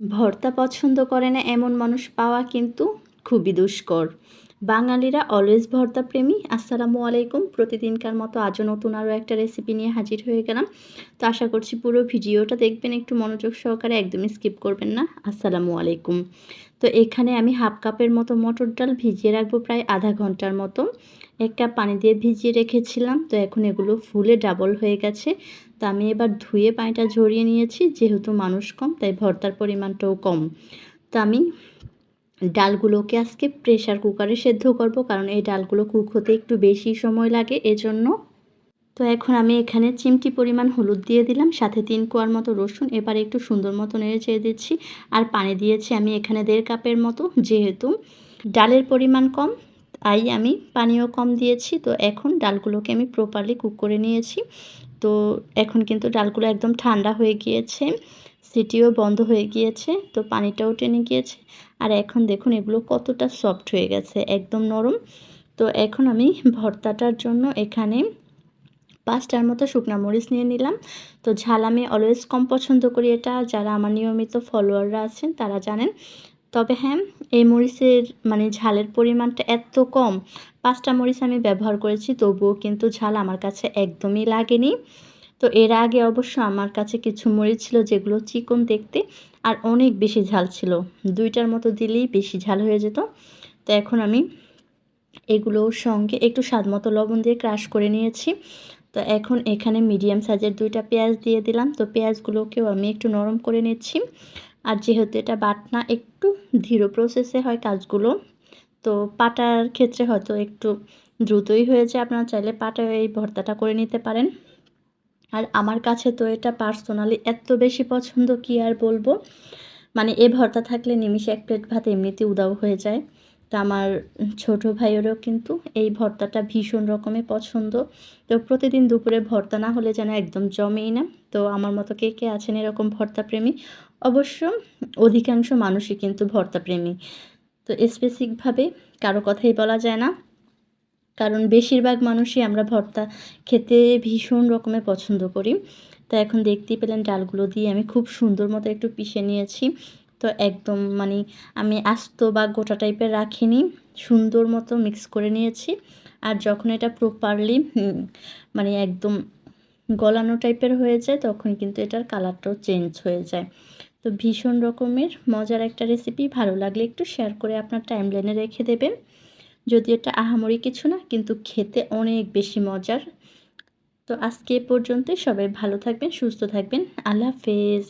ভর্তা পছন্দ করে না এমন মানুষ পাওয়া কিন্তু খুবই দুষ্কর। বাঙালিরা অলওয়েজ ভর্তা প্রেমী। আসসালামু আলাইকুম। প্রতিদিনকার মতো আজও নতুন আরও একটা রেসিপি নিয়ে হাজির হয়ে গেলাম। তো আশা করছি পুরো ভিডিওটা দেখবেন, একটু মনোযোগ সহকারে একদমই স্কিপ করবেন না। আসসালামু আলাইকুম। তো এখানে আমি হাফ কাপের মতো মটর ডাল ভিজিয়ে রাখব প্রায় আধা ঘণ্টার মতো। এক কাপ পানি দিয়ে ভিজিয়ে রেখেছিলাম। তো এখন এগুলো ফুলে ডাবল হয়ে গেছে। তো আমি এবার ধুয়ে পানিটা ঝরিয়ে নিয়েছি। যেহেতু মানুষ কম, তাই ভর্তার পরিমাণটাও কম। তো আমি ডালগুলোকে আজকে প্রেশার কুকারে সেদ্ধ করব কারণ এই ডালগুলো কুক হতে একটু বেশি সময় লাগে এজন্য। তো এখন আমি এখানে চিমটি পরিমাণ হলুদ দিয়ে দিলাম, সাথে তিন কোয়ার মতো রসুন, এবার একটু সুন্দর মতো নেড়ে চেয়ে দিচ্ছি। আর পানি দিয়েছি আমি এখানে দেড় কাপের মতো, যেহেতু ডালের পরিমাণ কম, তাই আমি পানিও কম দিয়েছি। তো এখন ডালগুলোকে আমি প্রপারলি কুক করে নিয়েছি। তো এখন কিন্তু ডালগুলো একদম ঠান্ডা হয়ে গিয়েছে। সিটিও বন্ধ হয়ে গিয়েছে, তো পানিটাও টেনে গিয়েছে। আর এখন দেখুন, এগুলো কতটা সফট হয়ে গেছে, একদম নরম। তো এখন আমি ভর্তাটার জন্য এখানে পাঁচটার মতো শুকনো মরিচ নিয়ে নিলাম। তো ঝাল আমি অলওয়েজ কম পছন্দ করি এটা, যারা আমার নিয়মিত ফলোয়াররা আছেন তারা জানেন। তবে হ্যাঁ এই মরিচের মানে ঝালের পরিমাণটা এত কম, পাঁচটা মরিচ আমি ব্যবহার করেছি, তবুও কিন্তু ঝাল আমার কাছে একদমই লাগেনি। তো এর আগে অবশ্য আমার কাছে কিছু মরিচ ছিল যেগুলো চিকন দেখতে আর অনেক বেশি ঝাল ছিল। দুইটার মতো দিলেই বেশি ঝাল হয়ে যেত। তো এখন আমি এগুলোর সঙ্গে একটু স্বাদ মতো লবণ দিয়ে ক্রাশ করে নিয়েছি। তো এখন এখানে মিডিয়াম সাইজের দুইটা পেঁয়াজ দিয়ে দিলাম। তো পেঁয়াজগুলোকেও আমি একটু নরম করে নিচ্ছি। আর যেহেতু এটা বাটনা, একটু ধীর প্রসেসে হয় কাজগুলো। তো পাটার ক্ষেত্রে হয়তো একটু দ্রুতই হয়ে যায়। আপনারা চাইলে পাটায় এই ভর্তাটা করে নিতে পারেন। আর আমার কাছে তো এটা পার্সোনালি এত বেশি পছন্দ, কি আর বলব? মানে এ ভর্তা থাকলে নিমিশে এক প্লেট ভাত এমনিতে উদাও হয়ে যায়। তো আমার ছোট ভাইয়েরও কিন্তু এই ভর্তাটা ভীষণ রকমের পছন্দ। তো প্রতিদিন দুপুরে ভর্তা না হলে যেন একদম জমেই না। তো আমার মতো কে কে আছেন এরকম ভর্তা প্রেমী অবশ্য অধিকাংশ মানুষই কিন্তু ভর্তা প্রেমী তো স্পেসিফিকভাবে কারও কথাই বলা যায় না। কারণ বেশিরভাগ মানুষই আমরা ভর্তা খেতে ভীষণ রকমের পছন্দ করি। তো এখন দেখতেই পেলেন ডালগুলো দিয়ে আমি খুব সুন্দর মতো একটু পিষে নিয়েছি। তো একদম মানে আমি আস্ত বা গোটা টাইপের রাখিনি, সুন্দর মতো মিক্স করে নিয়েছি। আর যখন এটা প্রপারলি মানে একদম গলানো টাইপের হয়ে যায়, তখন কিন্তু এটার কালারটাও চেঞ্জ হয়ে যায়। তো ভীষণ রকমের মজার একটা রেসিপি ভালো লাগলে একটু শেয়ার করে আপনার টাইম টাইমলাইনে রেখে দেবেন। যদি এটা আহামরি কিছু না, কিন্তু খেতে অনেক বেশি মজার। তো আজকে এ পর্যন্তই। সবাই ভালো থাকবেন, সুস্থ থাকবেন। আল্লাহ হাফেজ।